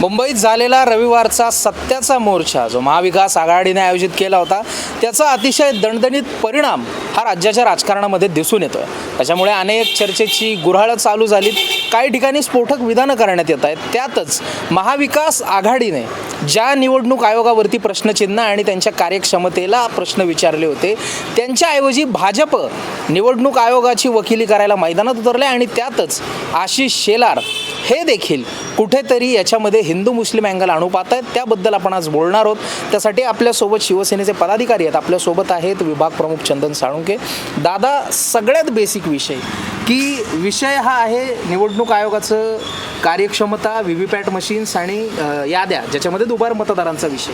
मुंबईत झालेला रविवारचा सत्याचा मोर्चा जो महाविकास आघाडीने आयोजित केला होता त्याचा अतिशय दणदणीत परिणाम हा राज्याच्या राजकारणामध्ये दिसून येतोय. त्याच्यामुळे अनेक चर्चेची गुऱ्हाळं चालू झालीत. काही ठिकाणी स्फोटक विधानं करण्यात येत आहेत. त्यातच महाविकास आघाडीने ज्या निवडणूक आयोगावरती प्रश्नचिन्ह आणि त्यांच्या कार्यक्षमतेला प्रश्न विचारले होते त्यांच्याऐवजी भाजप निवडणूक आयोगाची वकिली करायला मैदानात उतरले आणि त्यातच आशिष शेलार हे देखील कुठेतरी याच्यामध्ये हिंदू मुस्लिम अँगल आणू पाहत आहेत. त्याबद्दल आपण आज बोलणार आहोत. त्यासाठी आपल्यासोबत शिवसेनेचे पदाधिकारी आहेत. आपल्यासोबत आहेत विभाग प्रमुख चंदन साळुंके दादा सगळ्यात बेसिक विषय की विषय हा आहे निवडणूक आयोगाचं कार्यक्षमता व्ही व्ही पॅट मशीन्स आणि याद्या ज्याच्यामध्ये दुबार मतदारांचा विषय.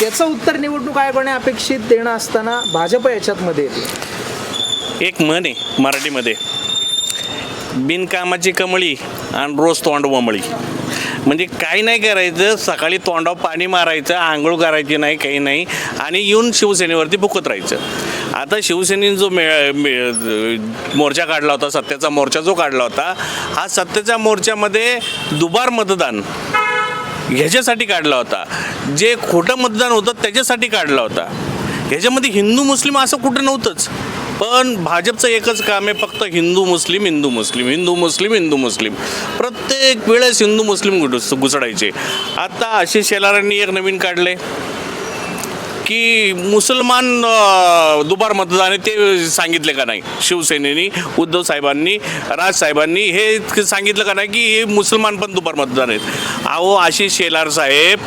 त्याचं उत्तर निवडणूक आयोगाने अपेक्षित देणं असताना भाजप याच्यातमध्ये येते. एक म्हण आहे मराठीमध्ये. बिनकामाची कमळी आणि रोज तोंड वमळी म्हणजे काही नाही करायचं सकाळी तोंडावर पाणी मारायचं आंघोळ करायची नाही काही नाही. आणि येऊन शिवसेनेवरती फुकत राहायचं. आता शिवसेनेने जो मे मे- मोर्चा काढला होता सत्याचा मोर्चा जो काढला होता हा सत्याच्या मोर्चामध्ये दुबार मतदान ह्याच्यासाठी काढला होता. जे खोटं मतदान होतं त्याच्यासाठी काढला होता. ह्याच्यामध्ये हिंदू मुस्लिम असं कुठं नव्हतंच. पण भाजपचं एकच काम आहे फक्त हिंदू मुस्लिम हिंदू मुस्लिम हिंदू मुस्लिम हिंदू मुस्लिम. प्रत्येक वेळेस हिंदू मुस्लिम घुस घुसडायचे आता आशिष शेलारांनी एक नवीन काढले की मुसलमान दुबार मतदान आहे ते सांगितले का नाही? शिवसेनेनी उद्धव साहेबांनी राज साहेबांनी हे सांगितलं का नाही की हे मुसलमान पण दुबार मतदान आहेत? अहो आशिष शेलार साहेब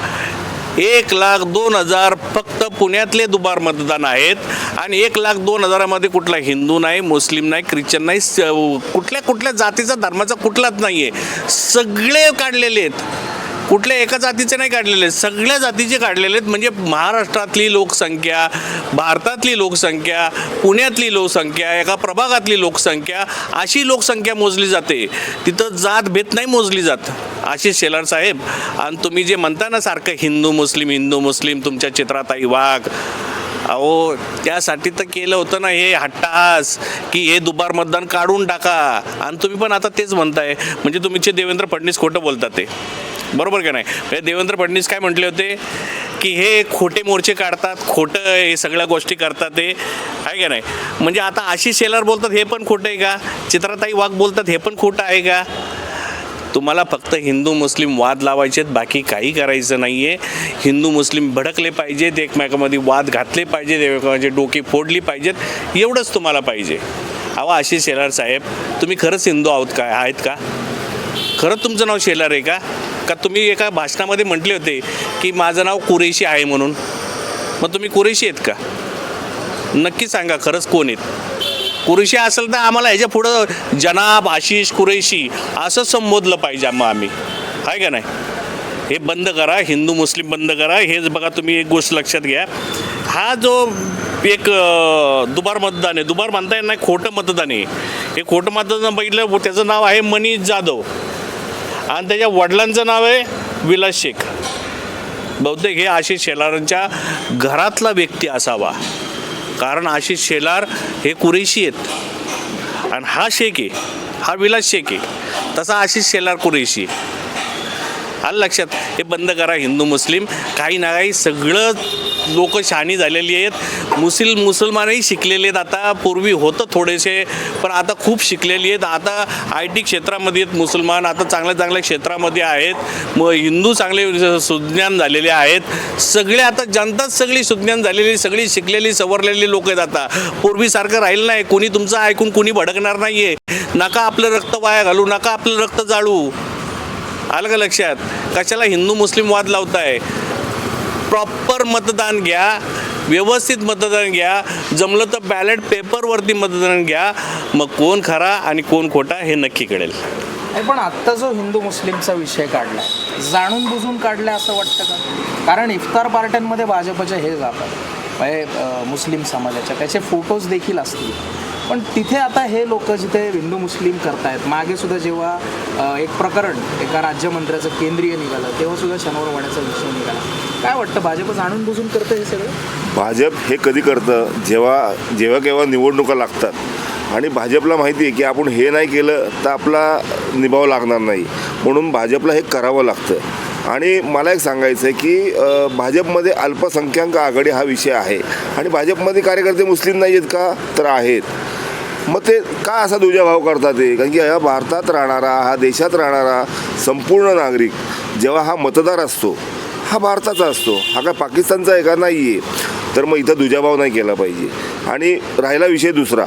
एक लाख दोन हजार फक्त पुण्यातले दुबार मतदान आहेत. आणि एक लाख दोन हजारामध्ये कुठला हिंदू नाही मुस्लिम नाही ख्रिश्चन नाही स- कुठल्या कुठल्या जातीचा धर्माचा कुठलाच नाही आहे सगळे काढलेले आहेत. कुठल्या एका जातीचे नाही काढलेले सगळ्या जातीचे काढलेले आहेत. म्हणजे महाराष्ट्रातली लोकसंख्या भारतातली लोकसंख्या पुण्यातली लोकसंख्या एका प्रभागातली लोकसंख्या अशी लोकसंख्या मोजली जाते. तिथं जात भेद नाही मोजली जात आशिष शेलार साहेब. आणि तुम्ही जे म्हणता ना सारखं हिंदू मुस्लिम हिंदू मुस्लिम तुमच्या चित्राताई वाघ. अहो त्यासाठी तर केलं होतं ना हे हट्टास की हे दुबार मतदान काढून टाका. आणि तुम्ही पण आता तेच म्हणताय. म्हणजे तुमचे देवेंद्र फडणवीस खोटं बोलतात ते. बरोबर का नाही? म्हणजे देवेंद्र फडणवीस काय म्हटले होते? की हे खोटे मोर्चे काढतात खोटं हे सगळ्या गोष्टी करतात ते आहे का नाही? म्हणजे आता आशिष शेलार बोलतात हे पण खोटं आहे का? चित्राताई वाघ बोलतात हे पण खोटं आहे का? तुम्हाला फक्त हिंदू मुस्लिम वाद लावायचे आहेत बाकी काही करायचं नाही आहे हिंदू मुस्लिम भडकले पाहिजेत एकमेकामध्ये वाद घातले पाहिजेत एकमेकांचे डोके फोडली पाहिजेत. एवढंच तुम्हाला पाहिजे. अहो आशिष शेलार साहेब तुम्ही खरंच हिंदू आहोत का? आहेत का? खरंच तुमचं नाव शेलार आहे का? का तुम्ही एका भाषणामध्ये म्हटले होते की माझं नाव कुरेशी आहे म्हणून. मग तुम्ही कुरेशी आहेत का? नक्की सांगा खरंच कोण आहेत? कुरेशी असेल तर आम्हाला ह्याच्या पुढं जनाब आशिष कुरेशी असं संबोधलं पाहिजे मग आम्ही. आहे का नाही? हे बंद करा हिंदू मुस्लिम बंद करा. हेच बघा तुम्ही एक गोष्ट लक्षात घ्या. हा जो एक दुबार मतदान आहे. दुबार म्हणता येत नाही खोटं मतदान आहे. हे खोटं मतदान बघितलं त्याचं नाव आहे मनीष जाधव. आणि त्याच्या वडिलांचं नाव आहे विलास शेख. बहुतेक हे आशिष शेलारांच्या घरातला व्यक्ती असावा. कारण आशिष शेलार हे कुरेशी आहेत. आणि हा शेख आहे हा विलास शेख आहे. तसा आशिष शेलार कुरेशी आहे. आलं लक्षात. हे बंद करा हिंदू मुस्लिम. काही ना काही सगळं लोक शहाणी झालेली आहेत. मुस्लिम मुसलमानही शिकलेले आहेत. आता पूर्वी होतं थोडेसे पण आता खूप शिकलेली आहेत. आता आय टी क्षेत्रामध्ये आहेत मुसलमान. आता चांगल्या चांगल्या क्षेत्रामध्ये आहेत. मग हिंदू चांगले सुज्ञान झालेले आहेत. सगळे आता जनताच सगळी सुज्ञान झालेली सगळी शिकलेली सवरलेली लोक आहेत आता. पूर्वीसारखं राहिलं नाही. कोणी तुमचं ऐकून कोणी भडकणार नाही आहे नका आपलं रक्त वाया घालू नका आपलं रक्त जाळू. आलं का लक्षात? कशाला हिंदू मुस्लिम वाद लावताय? प्रॉपर मतदान घ्या व्यवस्थित मतदान घ्या जमलं तर बॅलेट पेपरवरती मतदान घ्या. मग कोण खरा आणि कोण खोटा हे नक्की कळेल. नाही पण आत्ता जो हिंदू मुस्लिमचा विषय काढला जाणून बुजून काढलाय असं वाटतं का? कारण इफ्तार पार्ट्यांमध्ये भाजपचे हे जातात. म्हणजे मुस्लिम समाजाच्या त्याचे फोटोज देखील असतील. पण तिथे आता हे लोक जिथे हिंदू मुस्लिम करतायत मागे सुद्धा जेव्हा एक प्रकरण एका राज्यमंत्र्याचं केंद्रीय निघालं तेव्हा सुद्धा शनिवार वाड्याचा विषय निघाला. काय वाटतं भाजप जाणून बुजून करतं हे सगळं? भाजप हे कधी करतं? जेव्हा जेव्हा केव्हा निवडणुका लागतात. आणि भाजपला माहिती आहे की आपण हे नाही केलं तर आपला निभाव लागणार नाही. म्हणून भाजपला हे करावं लागतं. आणि मला एक सांगायचं आहे की भाजपमध्ये अल्पसंख्याक आघाडी हा विषय आहे. आणि भाजपमध्ये कार्यकर्ते मुस्लिम नाही आहेत का? तर आहेत. मग ते का असा दुजाभाव करतात ते कारण की या भारतात राहणारा हा देशात राहणारा संपूर्ण नागरिक जेव्हा हा मतदार असतो हा भारताचा असतो हा काय पाकिस्तानचा आहे का? नाही आहे तर मग इथं दुजाभाव नाही केला पाहिजे. आणि राहिला विषय दुसरा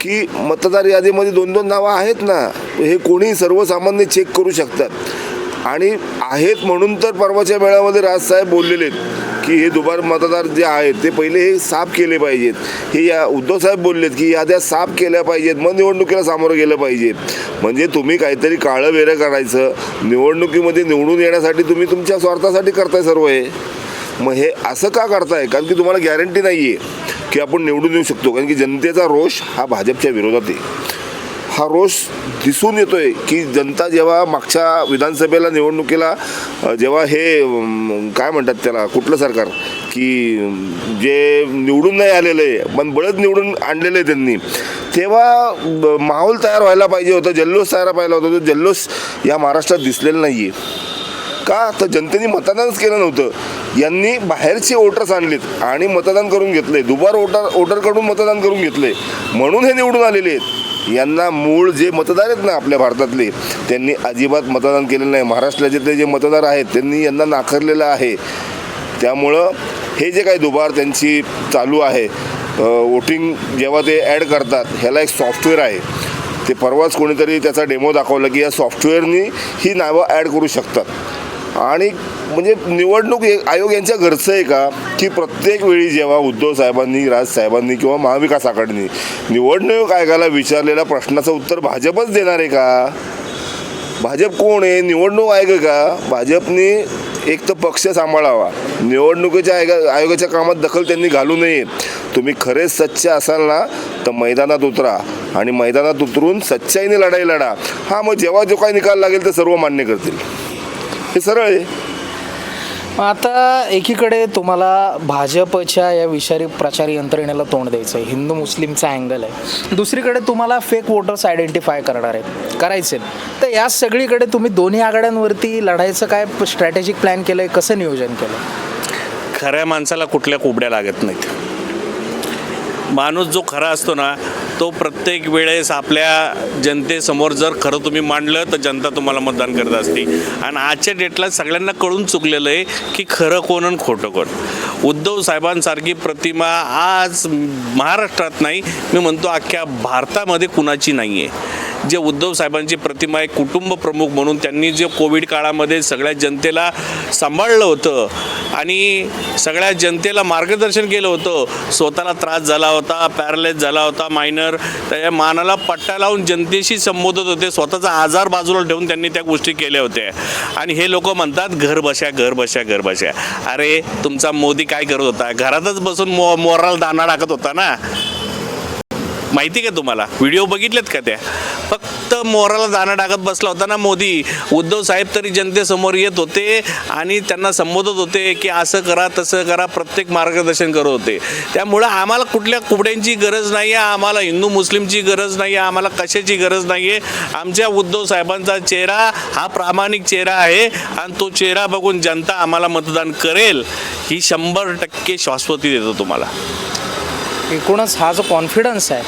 की मतदार यादीमध्ये दोन दोन नावं आहेत ना हे कोणी सर्वसामान्य चेक करू शकतात. आणि आहेत म्हणून तर परवाच्या वेळामध्ये राजसाहेब बोललेले आहेत की हे दुबार मतदार जे आहेत ते पहिले हे साफ केले पाहिजेत. हे या उद्धवसाहेब बोललेत की याद्या साफ केल्या पाहिजेत. मग निवडणुकीला सामोरं गेलं पाहिजे म्हणजे तुम्ही काहीतरी काळं वेरं करायचं. निवडणुकीमध्ये निवडून येण्यासाठी तुम्ही तुमच्या स्वार्थासाठी करताय सर्व हे. मग हे असं का करताय? कारण की तुम्हाला गॅरंटी नाही आहे की आपण निवडून येऊ शकतो. कारण की जनतेचा रोष हा भाजपच्या विरोधात आहे. हा रोष दिसून येतोय की जनता जेव्हा मागच्या विधानसभेला निवडणुकीला जेव्हा हे काय म्हणतात त्याला कुठलं सरकार की जे निवडून नाही आलेलं आहे पण बळच निवडून आणलेलं आहे त्यांनी तेव्हा ब- माहोल तयार व्हायला पाहिजे होता जल्लोष तयार व्हायला होता तो जल्लोष या महाराष्ट्रात दिसलेला नाही आहे का? तर जनतेने मतदानच केलं नव्हतं. यांनी बाहेरचे वोटर्स आणलेत आणि मतदान करून घेतले. दुबार वोटर वोटरकडून मतदान करून घेतले. म्हणून हे निवडून आलेले आहेत. यांना मूळ जे मतदार आहेत ना आपल्या भारतातले त्यांनी अजिबात मतदान केलेलं नाही. महाराष्ट्राचे जे मतदार आहेत त्यांनी यांना नाकारलेलं आहे. त्यामुळं हे जे काही दुबार त्यांची चालू आहे वोटिंग जेव्हा ते ॲड करतात ह्याला एक सॉफ्टवेअर आहे. ते परवाच कोणीतरी त्याचा डेमो दाखवला की या सॉफ्टवेअरनी ही नावं ॲड करू शकतात. आणि म्हणजे निवडणूक आयोग यांच्या घरचं आहे का? की प्रत्येक वेळी जेव्हा उद्धव साहेबांनी राजसाहेबांनी किंवा महाविकास आघाडीने निवडणूक आयोगाला विचारलेल्या प्रश्नाचं उत्तर भाजपच देणार आहे का? भाजप कोण आहे? निवडणूक आयोग आहे का? भाजपने एक तर पक्ष सांभाळावा. निवडणुकीच्या आयोगा आयोगाच्या कामात दखल त्यांनी घालू नये. तुम्ही खरेच सच्च असाल ना तर मैदानात उतरा. आणि मैदानात उतरून सच्चाईने लढाई लढा. हा मग जेव्हा जो काही निकाल लागेल ते सर्व मान्य करतील. हे सरळ आहे. मग आता एकीकडे तुम्हाला भाजपच्या या विषारी प्रचार यंत्रणेला तोंड द्यायचं आहे. हिंदू मुस्लिमचा अँगल आहे. दुसरीकडे तुम्हाला फेक वोटर्स आयडेंटिफाय करणार आहेत. करायचे आहेत. तर या सगळीकडे तुम्ही दोन्ही आघाड्यांवरती लढायचं काय स्ट्रॅटेजिक प्लॅन केलं आहे कसं नियोजन केलं खऱ्या माणसाला कुठल्या कोबड्या लागत नाहीत. माणूस जो खरा असतो ना तो प्रत्येक वेळेस आपल्या जनतेसमोर जर खरं तुम्ही मांडलं तर जनता तुम्हाला मतदान करत असते. आणि आजच्या डेटला सगळ्यांना कळून चुकलेलं आहे की खरं कोण आणि खोटं कोण. उद्धव साहेबांसारखी प्रतिमा आज महाराष्ट्रात नाही. मी म्हणतो अख्ख्या भारतामध्ये कुणाची नाही आहे जे उद्धव साहेबांची प्रतिमा आहे कुटुंब प्रमुख म्हणून त्यांनी जे कोविड काळामध्ये सगळ्या जनतेला सांभाळलं होतं आणि सगळ्या जनतेला मार्गदर्शन केलं होतं. स्वतःला त्रास झाला होता पॅरालाइज झाला होता मायनर त्याच्या मानाला पट्टा लावून जनतेशी संबोधत होते. स्वतःचा आजार बाजूला ठेवून त्यांनी त्या गोष्टी केल्या होत्या. आणि हे लोक म्हणतात घर बशा घर बशा घर बशा अरे तुमचा मोदी काय करत होता? घरातच बसून मो मोराला दाना टाकत होता ना? माहिती का तुम्हाला? व्हिडिओ बघितलेत का त्या? फक्त मोराला दाणा टाकत बसला होता ना मोदी. उद्धव साहेब तरी जनतेसमोर येत होते आणि त्यांना संबोधत होते की असं करा तसं करा प्रत्येक मार्गदर्शन करत होते. त्यामुळं आम्हाला कुठल्या कुबड्यांची गरज नाही आहे आम्हाला हिंदू मुस्लिमची गरज नाही आहे आम्हाला कशाची गरज नाही आहे आमच्या उद्धव साहेबांचा चेहरा हा प्रामाणिक चेहरा आहे आणि तो चेहरा बघून जनता आम्हाला मतदान करेल ही शंभर टक्के शाश्वती देतो तुम्हाला. एकूणच हा जो कॉन्फिडन्स आहे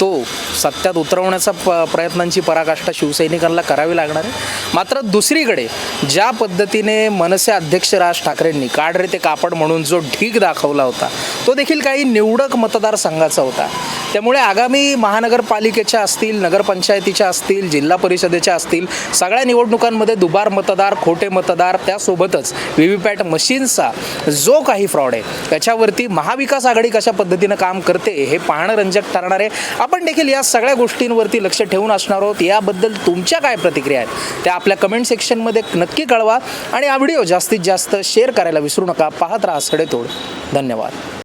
तो सत्यात उतरवण्याचा प प्रयत्नांची पराकाष्ठा शिवसैनिकांना करावी लागणार आहे. मात्र दुसरीकडे ज्या पद्धतीने मनसे अध्यक्ष राज ठाकरेंनी काढ रे ते कापड म्हणून जो ढीग दाखवला होता तो देखील काही निवडक मतदारसंघाचा होता. त्यामुळे आगामी महानगरपालिकेच्या असतील नगरपंचायतीच्या असतील जिल्हा परिषदेच्या असतील सगळ्या निवडणुकांमध्ये दुबार मतदार खोटे मतदार त्यासोबतच व्ही व्ही पॅट मशीन्सचा जो काही फ्रॉड आहे त्याच्यावरती महाविकास आघाडी कशा पद्धतीनं काम करते हे पाहणं रंजक ठरणार आहे. आपण देखील या सगळ्या गोष्टींवरती लक्ष ठेवून असणार आहोत. याबद्दल तुमच्या काय प्रतिक्रिया आहेत त्या आपल्या कमेंट सेक्शनमध्ये नक्की कळवा. आणि हा व्हिडिओ जास्तीत जास्त शेअर करायला विसरू नका. पाहत राहा सडेतोड. धन्यवाद.